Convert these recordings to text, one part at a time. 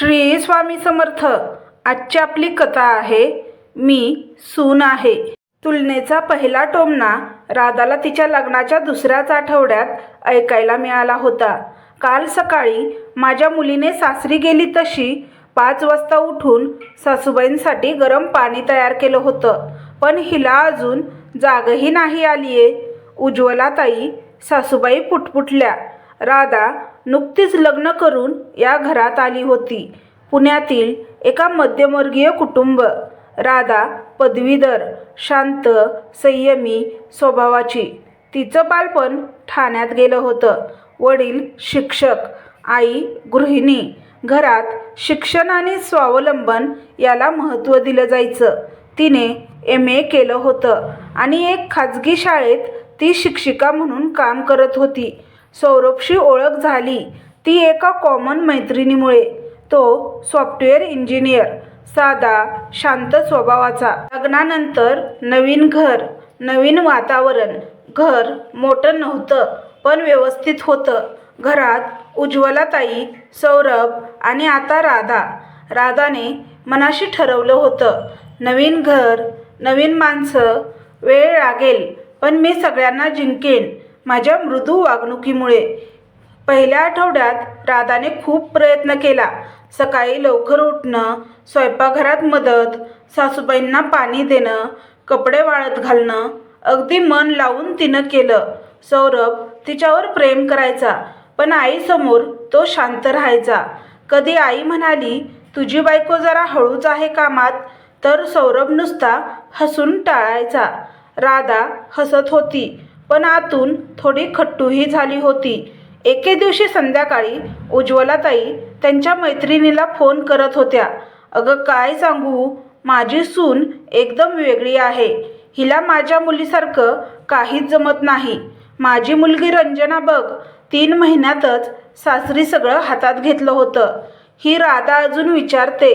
श्री स्वामी समर्थ. आजची आपली कथा आहे मी सून आहे. तुलनेचा पहिला टोमणा राधाला तिच्या लग्नाच्या दुसऱ्याच आठवड्यात ऐकायला मिळाला होता. काल सकाळी माझ्या मुलीने सासरी गेली तशी पाच वाजता उठून सासूबाईंसाठी गरम पाणी तयार केलं होतं. पण हिला अजून जागही नाही आलीये. उज्ज्वलाताई सासूबाई पुटपुटल्या. राधा नुकतीच लग्न करून या घरात आली होती. पुण्यातील एका मध्यमवर्गीय कुटुंब. राधा पदवीधर शांत संयमी स्वभावाची. तिचं बालपण ठाण्यात गेलं होतं. वडील शिक्षक आई गृहिणी. घरात शिक्षण आणि स्वावलंबन याला महत्त्व दिलं जायचं. तिने एम ए केलं होतं आणि एक खाजगी शाळेत ती शिक्षिका म्हणून काम करत होती. सौरभशी ओळख झाली. ती एका कॉमन मैत्रिणीमुळे. तो सॉफ्टवेअर इंजिनियर साधा शांत स्वभावाचा. लग्नानंतर नवीन घर नवीन वातावरण. घर मोठं नव्हतं पण व्यवस्थित होतं. घरात उज्ज्वलाताई सौरभ आणि आता राधा. राधाने मनाशी ठरवलं होतं नवीन घर नवीन माणसं वेळ लागेल पण मी सगळ्यांना जिंकेन. माझ्या मृदू वागणुकीमुळे. पहिल्या आठवड्यात राधाने खूप प्रयत्न केला. सकाळी लवकर उठणं स्वयंपाकघरात मदत सासूबाईंना पाणी देणं कपडे वाळत घालणं अगदी मन लावून तिनं केलं. सौरभ तिच्यावर प्रेम करायचा पण आईसमोर तो शांत राहायचा. कधी आई म्हणाली तुझी बायको जरा हळूच आहे कामात तर सौरभ नुसता हसून टाळायचा. राधा हसत होती. पण आतून थोडी खट्टूही झाली होती. एके दिवशी संध्याकाळी उज्ज्वलाताई त्यांच्या मैत्रिणीला फोन करत होत्या. अगं काय सांगू? माझी सून एकदम वेगळी आहे. हिला माझ्या मुलीसारखं काहीच जमत नाही. माझी मुलगी रंजना बघ तीन महिन्यातच सासरी सगळं हातात घेतलं होतं. ही राधा अजून विचारते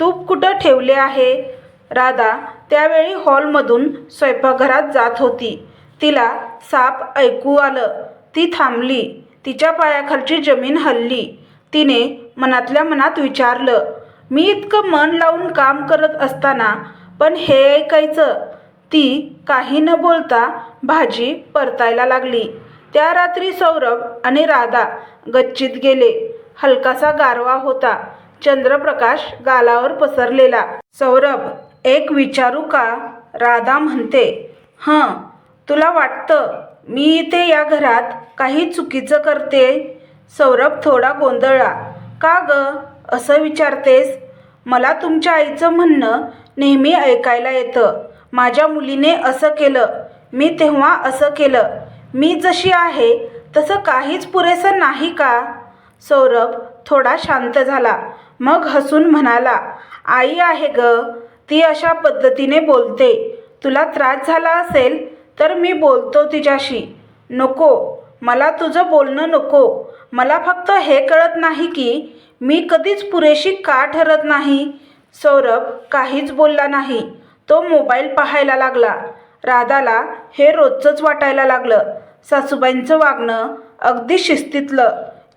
तूप कुठं ठेवले आहे? राधा त्यावेळी हॉलमधून स्वयंपाकघरात जात होती. तिला साप ऐकू आलं. ती थांबली. तिच्या पायाखालची जमीन हलली. तिने मनातल्या मनात विचारलं मी इतकं मन लावून काम करत असताना पण हे ऐकायचं? ती काही न बोलता भाजी परतायला लागली. त्या रात्री सौरभ आणि राधा गच्चीत गेले. हलकासा गारवा होता. चंद्रप्रकाश गालावर पसरलेला. सौरभ एक विचारू का? राधा म्हणते. हां तुला वाटतं मी इथे या घरात काही चुकीचं करते? सौरभ थोडा गोंधळला. का ग? असं विचारतेस? मला तुमच्या आईचं म्हणणं नेहमी ऐकायला येतं. माझ्या मुलीने असं केलं. मी तेव्हा असं केलं. मी जशी आहे तसं काहीच पुरेसं नाही का? सौरभ थोडा शांत झाला. मग हसून म्हणाला आई आहे ग. ती अशा पद्धतीने बोलते. तुला त्रास झाला असेल तर मी बोलतो तिच्याशी नको मला तुझं बोलणं नको. मला फक्त हे कळत नाही की मी कधीच पुरेशी का ठरत नाही. सौरभ काहीच बोलला नाही. तो मोबाईल पाहायला लागला. राधाला हे रोजचंच वाटायला लागलं. सासूबाईंचं वागणं अगदी शिस्तीतलं.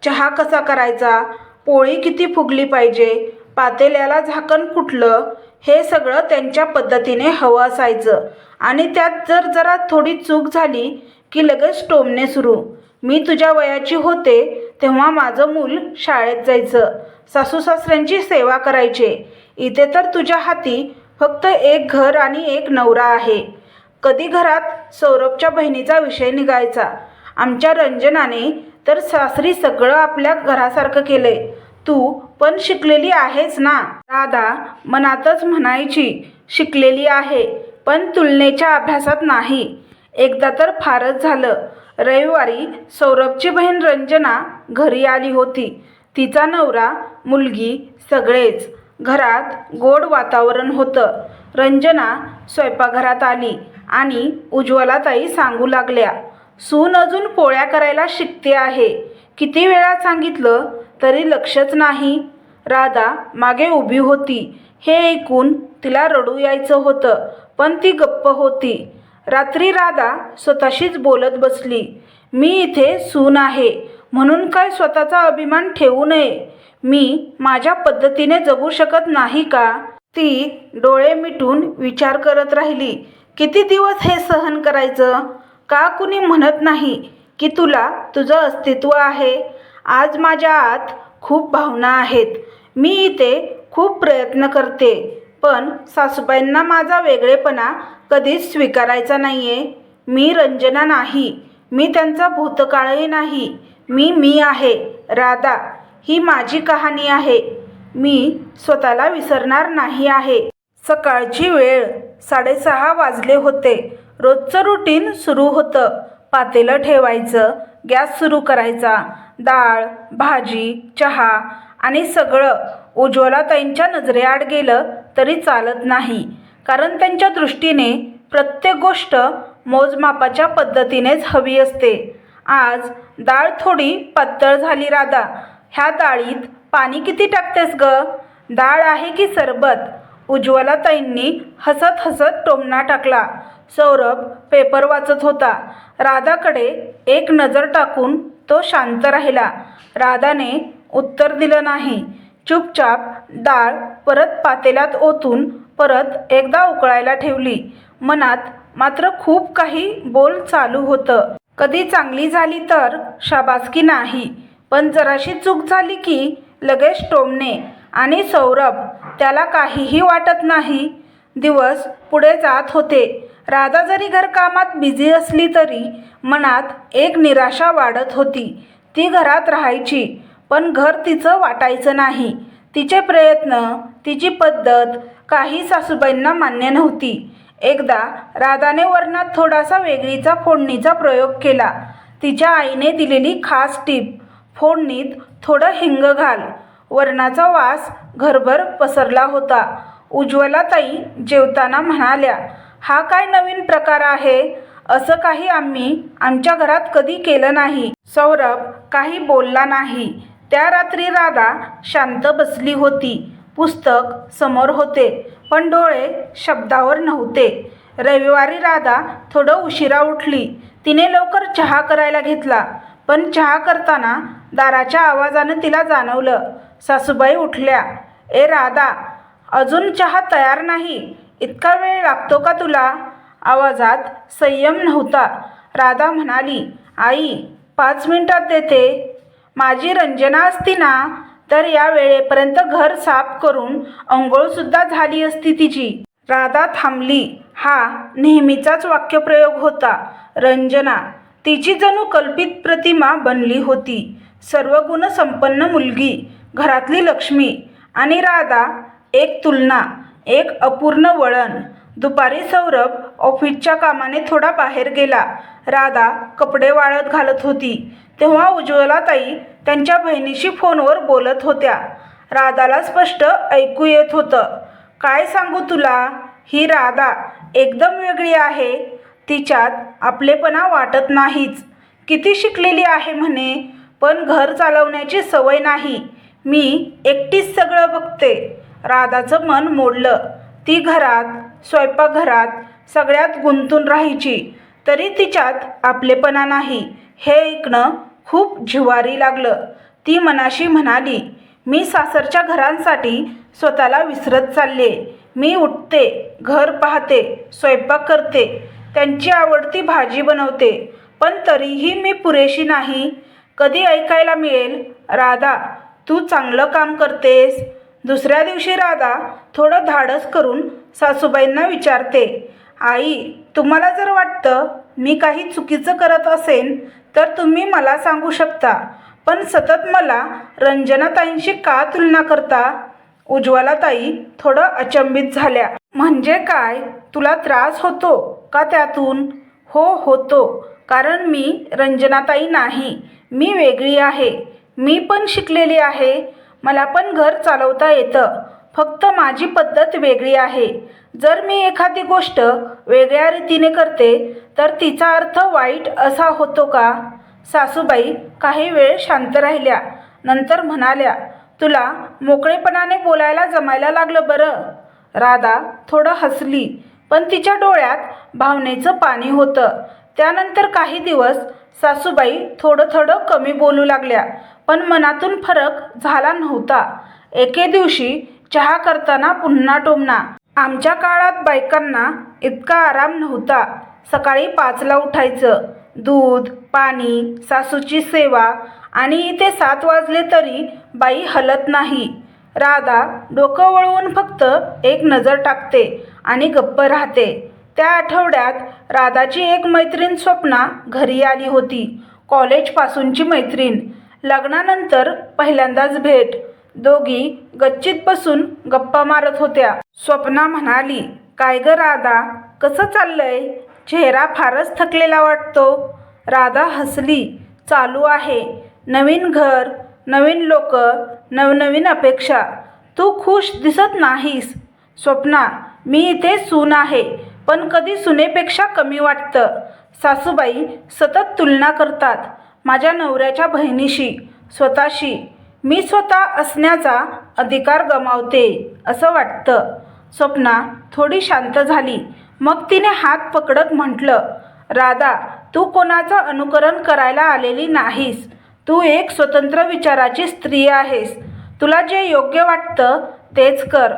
चहा कसा करायचा? पोळी किती फुगली पाहिजे? पातेल्याला झाकण कुठलं? हे सगळं त्यांच्या पद्धतीने हवं असायचं. आणि त्यात जर जरा थोडी चूक झाली की लगेच टोमणे सुरू. मी तुझ्या वयाची होते तेव्हा माझं मूल शाळेत जायचं. सासू सासऱ्यांची सेवा करायचे. इथे तर तुझ्या हाती फक्त एक घर आणि एक नवरा आहे. कधी घरात सौरभच्या बहिणीचा विषय निघायचा. आमच्या रंजनाने तर सासरी सगळं आपल्या घरासारखं केलंय. तू पण शिकलेली आहेस ना? राधा मनातच म्हणायची शिकलेली आहे पण तुलनेच्या अभ्यासात नाही. एकदा तर फारच झालं. रविवारी सौरभची बहीण रंजना घरी आली होती. तिचा नवरा मुलगी सगळेच. घरात गोड वातावरण होतं. रंजना स्वयंपाकघरात आली आणि उज्ज्वलाताई सांगू लागल्या सून अजून पोळ्या करायला शिकते आहे. किती वेळा सांगितलं तरी लक्षच नाही. राधा मागे उभी होती. हे ऐकून तिला रडू यायचं होतं पण ती गप्प होती. रात्री राधा स्वतःशीच बोलत बसली. मी इथे सून आहे म्हणून काय स्वतःचा अभिमान ठेवू नये? मी माझ्या पद्धतीने जगू शकत नाही का? ती डोळे मिटून विचार करत राहिली. किती दिवस हे सहन करायचं? का कुणी म्हणत नाही की तुला तुझं अस्तित्व आहे? आज माझ्या आत खूप भावना आहेत. मी इथे खूप प्रयत्न करते पण सासूबाईंना माझा वेगळेपणा कधीच स्वीकारायचा नाही आहे मी रंजना नाही मी त्यांचा भूतकाळही नाही मी मी आहे राधा ही माझी कहाणी आहे. मी स्वतःला विसरणार नाही आहे. सकाळची वेळ साडेसहा वाजले होते. रोजचं रुटीन सुरू होतं. पातेलं ठेवायचं गॅस सुरू करायचा. डाळ भाजी चहा आणि सगळं उज्ज्वलाताईंच्या नजरेआड गेलं तरी चालत नाही. कारण त्यांच्या दृष्टीने प्रत्येक गोष्ट मोजमापाच्या पद्धतीनेच हवी असते. आज डाळ थोडी पातळ झाली राधा. ह्या डाळीत पाणी किती टाकतेस ग? डाळ आहे की सरबत? उज्ज्वलाताईंनी हसत हसत टोमणा टाकला. सौरभ पेपर वाचत होता. राधाकडे एक नजर टाकून तो शांत राहिला. राधाने उत्तर दिलं नाही. चुपचाप डाळ परत पातेल्यात ओतून परत एकदा उकळायला ठेवली. मनात मात्र खूप काही बोल चालू होतं. कधी चांगली झाली तर शाबासकी नाही? पण जराशी चूक झाली की लगेच टोमणे आणि सौरभ त्याला काहीही वाटत नाही. दिवस पुढे जात होते. राधा जरी घरकामात बिझी असली तरी मनात एक निराशा वाढत होती. ती घरात राहायची. पण घर तिचं वाटायचं नाही. तिचे प्रयत्न तिची पद्धत काही सासूबाईंना मान्य नव्हती. एकदा राधाने वर्णात थोडासा वेगळीचा फोडणीचा प्रयोग केला. तिच्या आईने दिलेली खास टीप फोडणीत थोडं हिंग घाल. वरणाचा वास घरभर पसरला होता. उज्ज्वलाताई जेवताना म्हणाल्या हा काय नवीन प्रकार आहे? असं काही आम्ही आमच्या घरात कधी केलं नाही. सौरभ काही बोलला नाही. त्या रात्री राधा शांत बसली होती. पुस्तक समोर होते पण डोळे शब्दावर नव्हते. रविवारी राधा थोडं उशिरा उठली. तिने लवकर चहा करायला घेतला पण चहा करताना दाराच्या आवाजानं तिला जाणवलं. सासूबाई उठल्या ए राधा अजून चहा तयार नाही. इतका वेळ लागतो का तुला? आवाजात संयम नव्हता. राधा म्हणाली आई पाच मिनिटात देते. माझी रंजना असती ना तर या वेळेपर्यंत घर साफ करून अंघोळसुद्धा झाली असती तिची. राधा थांबली. हा नेहमीचाच वाक्यप्रयोग होता. रंजना तिची जणू कल्पित प्रतिमा बनली होती. सर्व गुणसंपन्न मुलगी घरातली लक्ष्मी आणि राधा एक तुलना एक अपूर्ण वळण. दुपारी सौरभ ऑफिसच्या कामाने थोडा बाहेर गेला. राधा कपडे वाळत घालत होती. तेव्हा उज्ज्वलाताई त्यांच्या बहिणीशी फोनवर बोलत होत्या. राधाला स्पष्ट ऐकू येत होतं. काय सांगू तुला? ही राधा एकदम वेगळी आहे. तिच्यात आपलेपणा वाटत नाहीच. किती शिकलेली आहे म्हणे पण घर चालवण्याची सवय नाही. मी एकटीच सगळं बघते. राधाचं मन मोडलं. ती घरात स्वयंपाकघरात सगळ्यात गुंतून राहायची. तरी तिच्यात आपलेपणा नाही. हे ऐकणं खूप जिवारी लागलं. ती मनाशी म्हणाली मी सासरच्या घरांसाठी स्वतःला विसरत चालले. मी उठते घर पाहते स्वयंपाक करते त्यांची आवडती भाजी बनवते. पण तरीही मी पुरेशी नाही. कधी ऐकायला मिळेल राधा तू चांगलं काम करतेस. दुसऱ्या दिवशी राधा थोडं धाडस करून सासूबाईंना विचारते आई तुम्हाला जर वाटतं मी काही चुकीचं करत असेन तर तुम्ही मला सांगू शकता. पण सतत मला रंजनाताईंशी का तुलना करता? उज्ज्वलाताई थोडं अचंबित झाल्या. म्हणजे काय? तुला त्रास होतो का त्यातून? हो होतो. कारण मी रंजनाताई नाही. मी वेगळी आहे. मी पण शिकलेली आहे. मला पण घर चालवता येतं. फक्त माझी पद्धत वेगळी आहे. जर मी एखादी गोष्ट वेगळ्या रीतीने करते तर तिचा अर्थ वाईट असा होतो का? सासूबाई काही वेळ शांत राहिल्या. नंतर म्हणाल्या तुला मोकळेपणाने बोलायला जमायला लागलं बरं. राधा थोडं हसली पण तिच्या डोळ्यात भावनेचं पाणी होतं. त्यानंतर काही दिवस सासूबाई थोडं थोडं कमी बोलू लागल्या पण मनातून फरक झाला नव्हता. एके दिवशी चहा करताना पुन्हा टोमना आमच्या काळात बायकांना इतका आराम नव्हता. सकाळी पाचला उठायचं. दूध पाणी सासूची सेवा आणि इथे सात वाजले तरी बाई हलत नाही. राधा डोकं वळवून फक्त एक नजर टाकते आणि गप्प राहते. त्या आठवड्यात राधाची एक मैत्रीण स्वप्ना घरी आली होती. कॉलेजपासूनची मैत्रीण. लग्नानंतर पहिल्यांदाच भेट. दोघी गच्चीत बसून गप्पा मारत होत्या. स्वप्ना म्हणाली काय ग राधा कसं चाललंय? चेहरा फारच थकलेला वाटतो. राधा हसली चालू आहे. नवीन घर नवीन लोक नवनवीन अपेक्षा. तू खुश दिसत नाहीस. स्वप्ना मी इथे सून आहे पण कधी सुनेपेक्षा कमी वाटतं. सासूबाई सतत तुलना करतात माझ्या नवऱ्याच्या बहिणीशी स्वतःशी. मी स्वतः असण्याचा अधिकार गमावते असं वाटतं. स्वप्ना थोडी शांत झाली. मग तिने हात पकडत म्हटलं राधा तू कोणाचं अनुकरण करायला आलेली नाहीस. तू एक स्वतंत्र विचाराची स्त्री आहेस. तुला जे योग्य वाटतं तेच कर.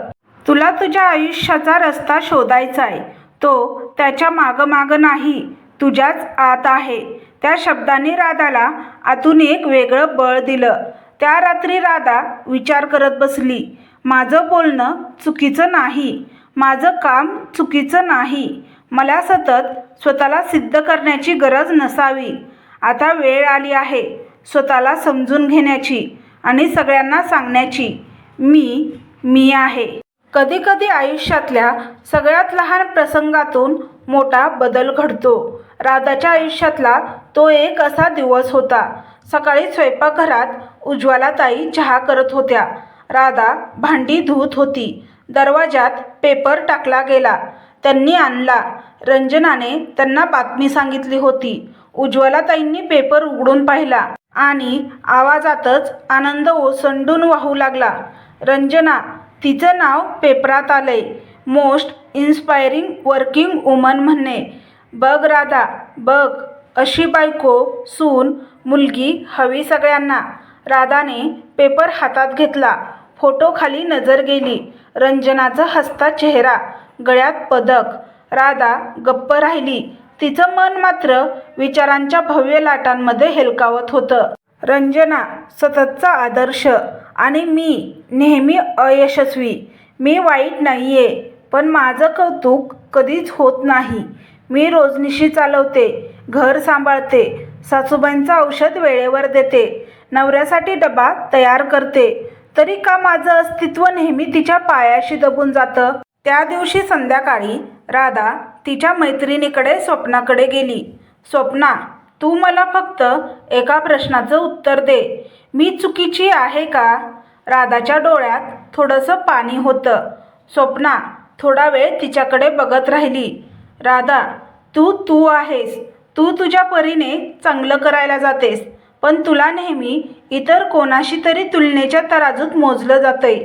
तुला तुझ्या आयुष्याचा रस्ता शोधायचा आहे तो त्याच्या मागं मागं नाही. तुझ्याच आत आहे. त्या शब्दाने राधाला आतून एक वेगळं बळ दिलं. त्या रात्री राधा विचार करत बसली. माझं बोलणं चुकीचं नाही. माझं काम चुकीचं नाही. मला सतत स्वतःला सिद्ध करण्याची गरज नसावी. आता वेळ आली आहे स्वतःला समजून घेण्याची आणि सगळ्यांना सांगण्याची. मी मी आहे. कधीकधी आयुष्यातल्या सगळ्यात लहान प्रसंगातून मोठा बदल घडतो. राधाच्या आयुष्यातला तो एक असा दिवस होता. सकाळी स्वयंपाकघरात उज्ज्वलाताई चहा करत होत्या. राधा भांडी धुत होती. दरवाजात पेपर टाकला गेला. त्यांनी आणला. रंजनाने त्यांना बातमी सांगितली होती. उज्ज्वलाताईंनी पेपर उघडून पाहिला आणि आवाजातच आनंद ओसंडून वाहू लागला. रंजना तिचं नाव पेपरात आलंय. मोस्ट इन्स्पायरिंग वर्किंग वुमन म्हणणे बघ राधा बघ. अशी बायको सून मुलगी हवी सगळ्यांना. राधाने पेपर हातात घेतला. फोटोखाली नजर गेली. रंजनाचा हसता चेहरा. गळ्यात पदक. राधा गप्प राहिली. तिचं मन मात्र विचारांच्या भव्य लाटांमध्ये हेलकावत होतं. रंजना सततचा आदर्श. आणि मी नेहमी अयशस्वी. मी वाईट नाही आहे पण माझं कौतुक कधीच होत नाही. मी रोजनिशी चालवते. घर सांभाळते. सासूबाईंचं औषध वेळेवर देते. नवऱ्यासाठी डबा तयार करते. तरी का माझं अस्तित्व नेहमी तिच्या पायाशी दबून जातं? त्या दिवशी संध्याकाळी राधा तिच्या मैत्रिणीकडे स्वप्नाकडे गेली. स्वप्ना तू मला फक्त एका प्रश्नाचं उत्तर दे. मी चुकीची आहे का? राधाच्या डोळ्यात थोडंसं पाणी होतं. स्वप्ना थोडा वेळ तिच्याकडे बघत राहिली. राधा तू तू आहेस. तू तुझ्या परीने चांगलं करायला जातेस पण तुला नेहमी इतर कोणाशी तरी तुलनेच्या तराजूत मोजलं जातंय.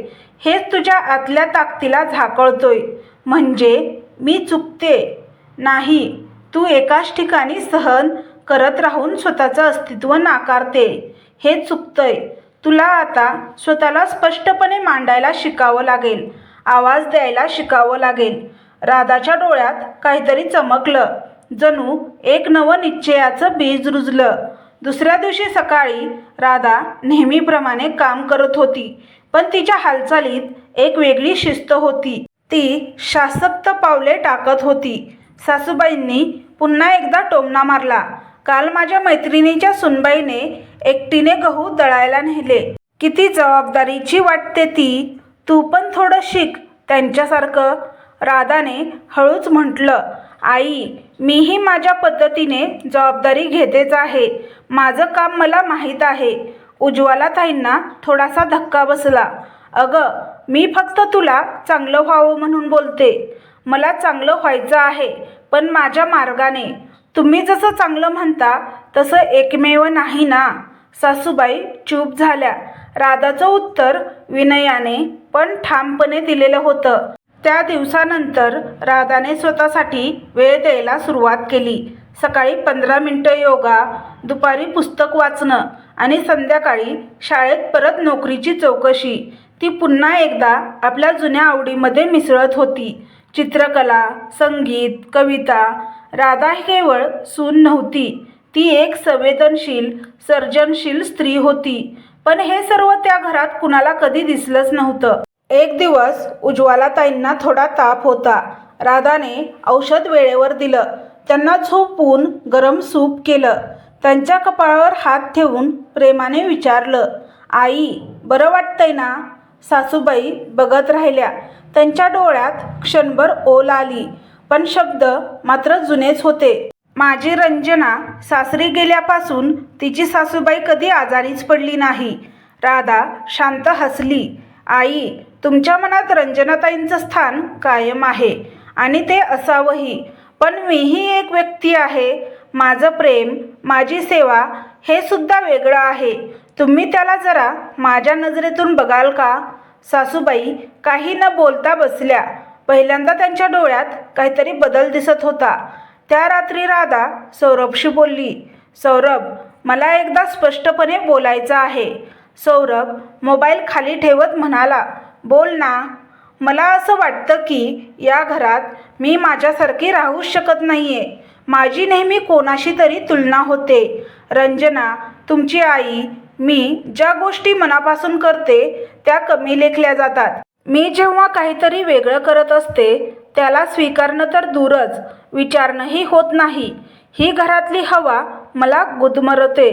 हेच तुझ्या आतल्या ताकदीला झाकळतोय. म्हणजे मी चुकते. नाही तू एकाच ठिकाणी सहन करत राहून स्वतःचं अस्तित्व नाकारते. हे चुकतंय. तुला आता स्वतःला स्पष्टपणे मांडायला शिकावं लागेल. आवाज द्यायला शिकावं लागेल. राधाच्या डोळ्यात काहीतरी चमकलं. जणू एक नवं निश्चयाचं बीज रुजलं. दुसऱ्या दिवशी सकाळी राधा नेहमीप्रमाणे काम करत होती पण तिच्या हालचालीत एक वेगळी शिस्त होती. ती शासक्त पावले टाकत होती. सासूबाईंनी पुन्हा एकदा टोमणा मारला. काल माझ्या मैत्रिणीच्या सुनबाईने एकटीने गहू दळायला नेले. किती जबाबदारीची वाटते ती. तू पण थोडं शिक त्यांच्यासारखं. राधाने हळूच म्हटलं आई मीही माझ्या पद्धतीने जबाबदारी घेतेच आहे. माझं काम मला माहीत आहे. उज्ज्वलाताईंना थोडासा धक्का बसला. अगं मी फक्त तुला चांगलं व्हावं म्हणून बोलते. मला चांगलं व्हायचं आहे पण माझ्या मार्गाने. तुम्ही जसं चांगलं म्हणता तसं एकमेव नाही ना? सासूबाई चूप झाल्या. राधाचं उत्तर विनयाने पण ठामपणे दिलेलं होतं. त्या दिवसानंतर राधाने स्वतःसाठी वेळ द्यायला सुरुवात केली. सकाळी पंधरा मिनटं योगा दुपारी पुस्तक वाचणं आणि संध्याकाळी शाळेत परत नोकरीची चौकशी. ती पुन्हा एकदा आपल्या जुन्या आवडीमध्ये मिसळत होती. चित्रकला संगीत कविता राधा ही केवळ सून नव्हती. ती एक संवेदनशील सर्जनशील स्त्री होती. पण हे सर्व त्या घरात कुणाला कधी दिसलंच नव्हतं. एक दिवस उज्ज्वलाताईंना थोडा ताप होता. राधाने औषध वेळेवर दिलं. त्यांना झोपून गरम सूप केलं. त्यांच्या कपाळावर हात ठेवून प्रेमाने विचारलं आई बरं वाटतंय ना? सासूबाई बघत राहिल्या. त्यांच्या डोळ्यात क्षणभर ओल आली पण शब्द मात्र जुनेच होते. माझी रंजना सासरी गेल्यापासून तिची सासूबाई कधी आजारीच पडली नाही. राधा शांत हसली आई तुमच्या मनात रंजनाताईंचं स्थान कायम आहे आणि ते असावंही. पण मीही एक व्यक्ती आहे. माझं प्रेम माझी सेवा हे सुद्धा वेगळं आहे. तुम्ही त्याला जरा माझ्या नजरेतून बघाल का? सासूबाई काही न बोलता बसल्या. पहिल्यांदा त्यांच्या डोळ्यात काहीतरी बदल दिसत होता. त्या रात्री राधा सौरभशी बोलली सौरभ मला एकदा स्पष्टपणे बोलायचं आहे. सौरभ मोबाईल खाली ठेवत म्हणाला बोल ना. मला असं वाटतं की या घरात मी माझ्यासारखी राहूच शकत नाही आहे माझी नेहमी कोणाशी तरी तुलना होते. रंजना तुमची आई मी ज्या गोष्टी मनापासून करते त्या कमी लेखल्या जातात. मी जेव्हा काहीतरी वेगळं करत असते त्याला स्वीकारणं तर दूरच विचारणंही होत नाही. ही घरातली हवा मला गुदमरते.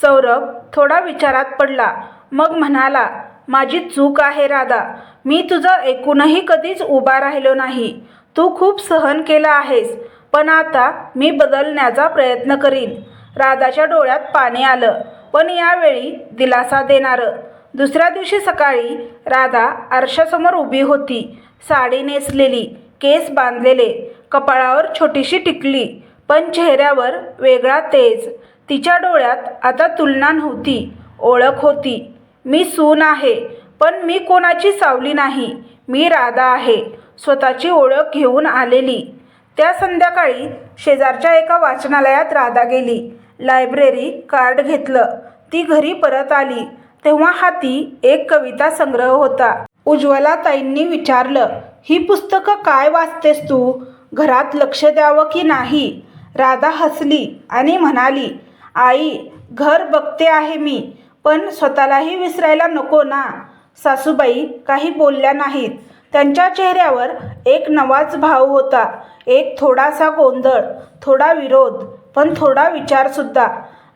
सौरभ थोडा विचारात पडला. मग म्हणाला माझी चूक आहे राधा. मी तुझं ऐकूनही कधीच उभा राहिलो नाही. तू खूप सहन केलं आहेस पण आता मी बदलण्याचा प्रयत्न करीन. राधाच्या डोळ्यात पाणी आलं पण यावेळी दिलासा देणारं. दुसऱ्या दिवशी सकाळी राधा आरशासमोर उभी होती. साडी नेसलेली केस बांधलेले कपाळावर छोटीशी टिकली पण चेहऱ्यावर वेगळा तेज. तिच्या डोळ्यात आता तुलना नव्हती ओळख होती. मी सून आहे पण मी कोणाची सावली नाही. मी राधा आहे स्वतःची ओळख घेऊन आलेली. त्या संध्याकाळी शेजारच्या एका वाचनालयात राधा गेली. लायब्ररी कार्ड घेतलं. ती घरी परत आली. तेव्हा हाती एक कविता संग्रह होता. उज्ज्वला ताईंनी विचारलं ही पुस्तकं काय वाचतेस तू? घरात लक्ष द्यावं की नाही? राधा हसली आणि म्हणाली आई घर बघते आहे मी. पण स्वतःलाही विसरायला नको ना. सासूबाई काही बोलल्या नाहीत. त्यांच्या चेहऱ्यावर एक नवाच भाव होता. एक थोडासा गोंधळ थोडा विरोध पण थोडा विचारसुद्धा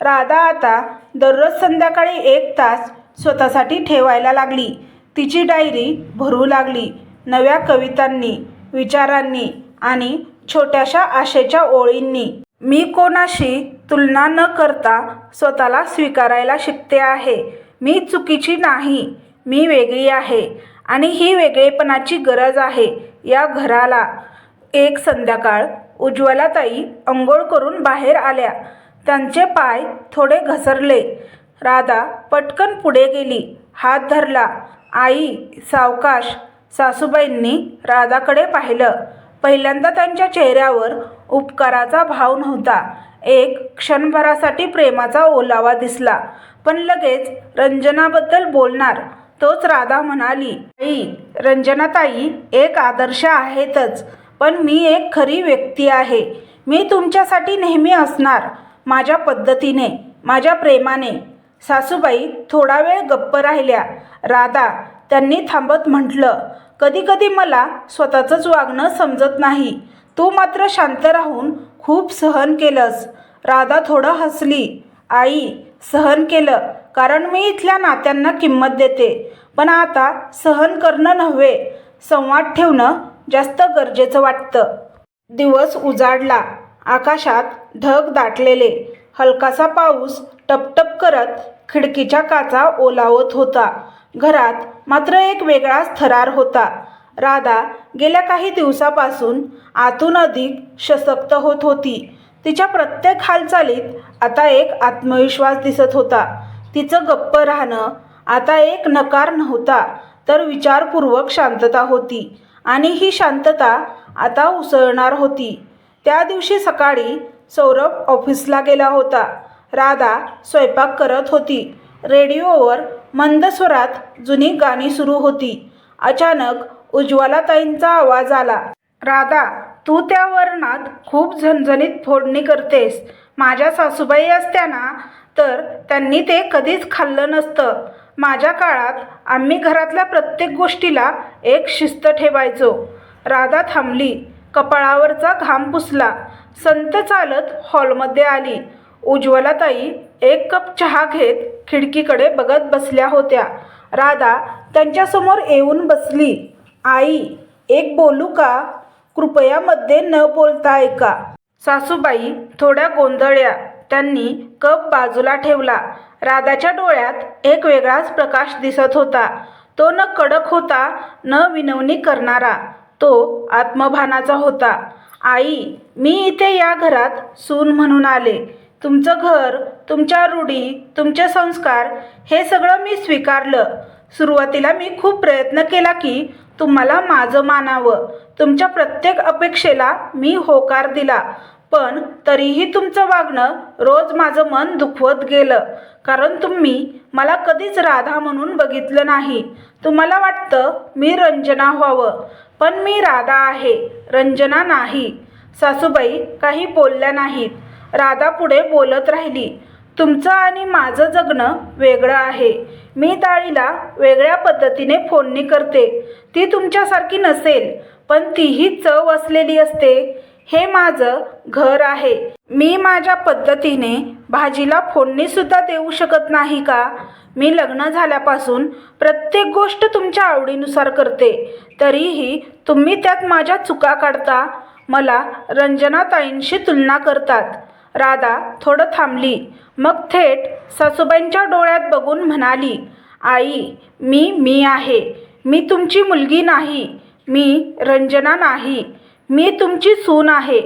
राधा आता दररोज संध्याकाळी एक तास स्वतःसाठी ठेवायला लागली. तिची डायरी भरू लागली. नव्या कवितांनी विचारांनी आणि छोट्याशा आशेच्या ओळींनी. मी कोणाशी तुलना न करता स्वतःला स्वीकारायला शिकते आहे. मी चुकीची नाही. मी वेगळी आहे. आणि ही वेगळेपणाची गरज आहे. या घराला एक संध्याकाळ उज्ज्वलाताई अंघोळ करून बाहेर आल्या. त्यांचे पाय थोडे घसरले. राधा पटकन पुढे गेली. हात धरला. आई सावकाश सासूबाईंनी राधाकडे पाहिलं. पहिल्यांदा त्यांच्या चेहऱ्यावर उपकाराचा भाव नव्हता. एक क्षणभरासाठी प्रेमाचा ओलावा दिसला. पण लगेच रंजनाबद्दल बोलणार तोच राधा म्हणाली आई रंजनाताई एक आदर्श आहेतच पण मी एक खरी व्यक्ती आहे. मी तुमच्यासाठी नेहमी असणार माझ्या पद्धतीने माझ्या प्रेमाने. सासूबाई थोडा वेळ गप्प राहिल्या. राधा त्यांनी थांबत म्हटलं. कधीकधी मला स्वतःचंच वागणं समजत नाही. तू मात्र शांत राहून खूप सहन केलंस. राधा थोडं हसली. आई सहन केलं कारण मी इथल्या नात्यांना किंमत देते. पण आता सहन करणं नव्हे संवाद ठेवणं जास्त गरजेचं वाटतं. दिवस उजाडला आकाशात ढग दाटलेले. हलकासा पाऊस टपटप करत खिडकीच्या काचा ओलावत होता. घरात मात्र एक वेगळाच थरार होता. राधा गेल्या काही दिवसापासून आतून अधिक सशक्त होत होती. तिच्या प्रत्येक हालचालीत आता एक आत्मविश्वास दिसत होता. तिचं गप्प राहणं आता एक नकार नव्हता तर विचारपूर्वक शांतता होती आणि ही शांतता आता उसळणार होती. त्या दिवशी सकाळी सौरभ ऑफिसला गेला होता. राधा स्वयंपाक करत होती. रेडिओवर मंद स्वरात जुनी गाणी सुरू होती. अचानक उज्ज्वलाताईंचा आवाज आला. राधा तू त्या वर्णात खूप झणझणीत फोडणी करतेस. माझ्या सासूबाई असत्या ना तर त्यांनी ते कधीच खाल्लं नसतं. माझ्या काळात आम्ही घरातल्या प्रत्येक गोष्टीला एक शिस्त ठेवायचो राधा थांबली. कपाळावरचा घाम पुसला. संत चालत हॉलमध्ये आली. उज्ज्वलाताई एक कप चहा घेत खिडकीकडे बघत बसल्या होत्या. राधा त्यांच्यासमोर येऊन बसली. आई एक बोलू का? कृपया मध्ये न बोलता ऐका. सासूबाई थोड्या गोंधळल्या त्यांनी कप बाजूला ठेवला. राधाच्या डोळ्यात एक वेगळाच प्रकाश दिसत होता. तो न कडक होता न विनवणी करणारा. तो आत्मभानाचा होता. आई मी इथे या घरात सून म्हणून आले. तुमचं घर तुमच्या रूढी तुमचे संस्कार हे सगळं मी स्वीकारलं. सुरुवातीला मी खूप प्रयत्न केला की तुम्हाला माझं मानावं. तुमच्या प्रत्येक अपेक्षेला मी होकार दिला. पण तरीही तुमचं वागणं रोज माझं मन दुखवत गेलं. कारण तुम्ही मला कधीच राधा म्हणून बघितलं नाही. तुम्हाला वाटतं मी रंजना व्हावं. पण मी राधा आहे रंजना नाही. सासूबाई काही बोलल्या नाहीत. राधा पुढे बोलत राहिली. तुमचं आणि माझं जगणं वेगळं आहे. मी डाळीला वेगळ्या पद्धतीने फोडणी करते. ती तुमच्यासारखी नसेल पण तीही चव असलेली असते. हे माझं घर आहे. मी माझ्या पद्धतीने भाजीला फोडणीसुद्धा देऊ शकत नाही का? मी लग्न झाल्यापासून प्रत्येक गोष्ट तुमच्या आवडीनुसार करते. तरीही तुम्ही त्यात माझ्या चुका काढता. मला रंजनाताईंशी तुलना करतात. राधा थोडं थांबली. मग थेट सासूबाईंच्या डोळ्यात बघून म्हणाली आई मी मी आहे. मी तुमची मुलगी नाही. मी रंजना नाही. मी तुमची सून आहे.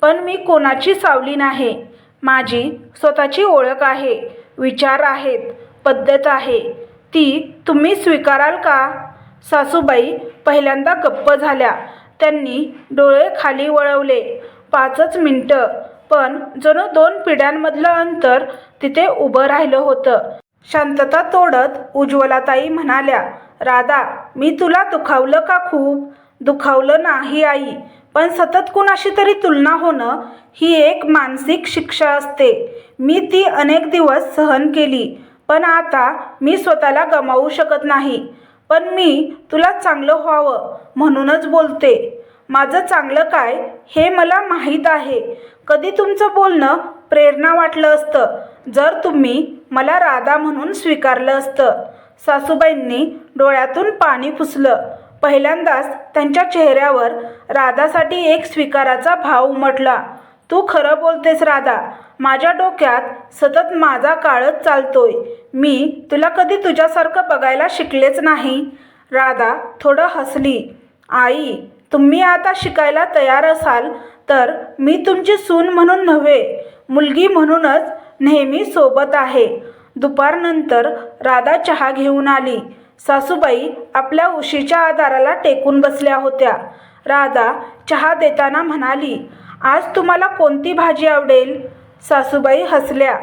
पण मी कोणाची सावली नाही. माझी स्वतःची ओळख आहे. विचार आहेत. पद्धत आहे. ती तुम्ही स्वीकाराल का? सासूबाई पहिल्यांदा गप्प झाल्या. त्यांनी डोळे खाली वळवले. पाचच मिनटं. पण जणू दोन पिढ्यांमधलं अंतर तिथे उभं राहिलं होतं. शांतता तोडत उज्ज्वलाताई म्हणाल्या राधा मी तुला दुखावलं का खूप? दुखावलं नाही आई. पण सतत कुणाशी तरी तुलना होणं ही एक मानसिक शिक्षा असते. मी ती अनेक दिवस सहन केली. पण आता मी स्वतःला गमावू शकत नाही. पण मी तुला चांगलं व्हावं म्हणूनच बोलते. माझं चांगलं काय हे मला माहीत आहे. कधी तुमचं बोलणं प्रेरणा वाटलं असतं. जर तुम्ही मला राधा म्हणून स्वीकारलं असतं. सासूबाईंनी डोळ्यातून पाणी पुसलं. पहिल्यांदाच त्यांच्या चेहऱ्यावर राधासाठी एक स्वीकाराचा भाव उमटला. तू खरं बोलतेस राधा. माझ्या डोक्यात सतत माझा काळच चालतोय. मी तुला कधी तुझ्यासारखं बघायला शिकलेच नाही. राधा थोडं हसली. आई तुम्ही आता शिकायला तयार असाल तर मी तुमची सून म्हणून नव्हे मुलगी म्हणूनच नेहमी सोबत आहे. दुपारनंतर राधा चहा घेऊन आली. सासूबाई आपल्या उशीच्या आधाराला टेकून बसल्या होत्या. राधा चहा देताना म्हणाली आज तुम्हाला कोणती भाजी आवडेल? सासूबाई हसल्या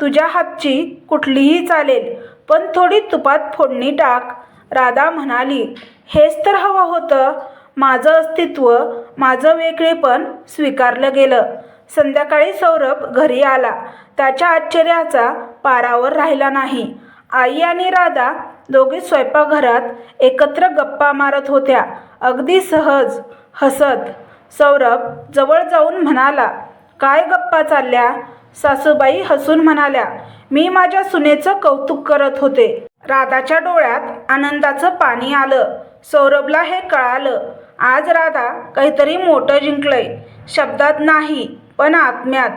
तुझ्या हातची कुठलीही चालेल पण थोडी तुपात फोडणी टाक. राधा म्हणाली हेच तर हवं होतं. माझं अस्तित्व माझं वेगळेपण स्वीकारलं गेलं. संध्याकाळी सौरभ घरी आला. त्याच्या आश्चर्याचा पारावर राहिला नाही. आई आणि राधा दोघे स्वयंपाकघरात एकत्र गप्पा मारत होत्या. अगदी सहज हसत. सौरभ जवळ जाऊन म्हणाला काय गप्पा चालल्या? सासूबाई हसून म्हणाल्या मी माझ्या सुनेचं कौतुक करत होते. राधाच्या डोळ्यात आनंदाचं पाणी आलं. सौरभला हे कळालं. आज राधा काहीतरी मोठं जिंकलंय. शब्दात नाही पण आत्म्यात.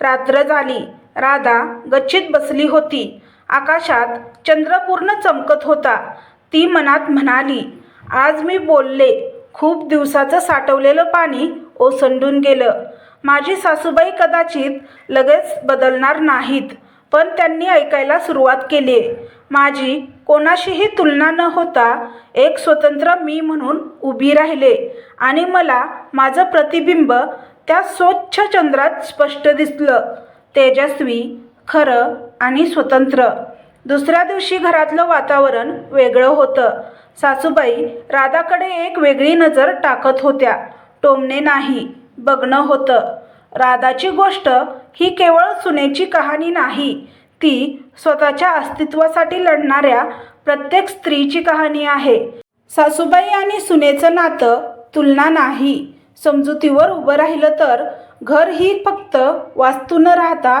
रात्र झाली. राधा गच्चीत बसली होती. आकाशात चंद्र पूर्ण चमकत होता. ती मनात म्हणाली आज मी बोलले. खूप दिवसाचं साठवलेलं पाणी ओसंडून गेलं. माझी सासूबाई कदाचित लगेच बदलणार नाहीत. पण त्यांनी ऐकायला सुरुवात केली. माझी कोणाशीही तुलना न होता एक स्वतंत्र मी म्हणून उभी राहिले आणि मला माझं प्रतिबिंब त्या स्वच्छ चंद्रात स्पष्ट दिसलं. तेजस्वी खरं आणि स्वतंत्र. दुसऱ्या दिवशी घरातलं वातावरण वेगळं होतं. सासूबाई राधाकडे एक वेगळी नजर टाकत होत्या. टोमणे नाही बघणं होतं. राधाची गोष्ट ही केवळ सुनेची कहाणी नाही ती स्वतःच्या अस्तित्वासाठी लढणाऱ्या प्रत्येक स्त्रीची कहाणी आहे. सासूबाई आणि सुनेचं नातं तुलना नाही. समजुतीवर उभं राहिलं तर घर ही फक्त वास्तू न राहता